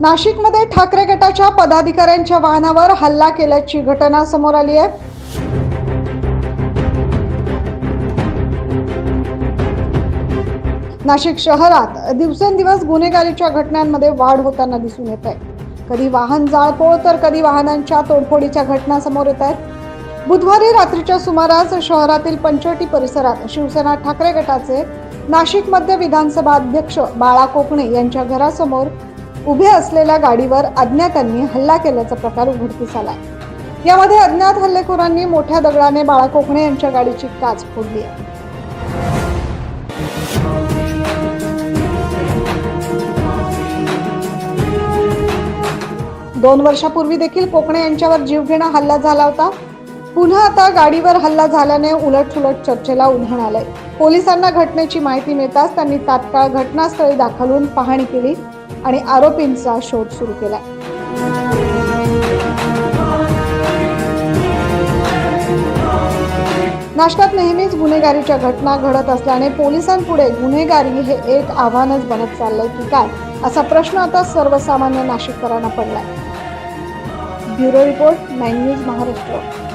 नाशिकमध्ये ठाकरे गटाच्या पदाधिकाऱ्यांच्या वाहनावर हल्ला केल्याची घटना समोर आली आहे. नाशिक शहरात दिवसेंदिवस गुन्हेगारीच्या घटनांमध्ये वाढ होताना दिसून येत आहे. कधी वाहन जाळपोळ तर कधी वाहनांच्या तोडफोडीच्या घटना समोर येत आहेत. बुधवारी रात्रीच्या सुमारास शहरातील पंचवटी परिसरात शिवसेना ठाकरे गटाचे नाशिक मध्य विधानसभा अध्यक्ष बाळा कोकणे यांच्या घरासमोर उभे असलेल्या गाडीवर अज्ञातांनी हल्ला केल्याचा प्रकार उघडकीस आला यामध्ये अज्ञात हल्लेखोरांनी मोठ्या दगडाने बाळा कोकणे यांच्या गाडीची काच फोडली आहे. दोन वर्षापूर्वी देखील कोकणे यांच्यावर जीवघेणा हल्ला झाला होता. पुन्हा आता गाडीवर हल्ला झाल्याने उलटसुलट चर्चेला उधाण आलंय. पोलिसांना घटनेची माहिती मिळताच त्यांनी तात्काळ घटनास्थळी दाखल होऊन पाहणी केली आणि आरोपींचा शोध सुरू केला. नाशकात नेहमीच गुन्हेगारीच्या घटना घडत असल्याने पोलिसांपुढे गुन्हेगारी हे एक आव्हानच बनत चाललंय की काय? असा प्रश्न आता सर्वसामान्य नाशिककरांना पडलाय. Bureau report nine news Maharashtra.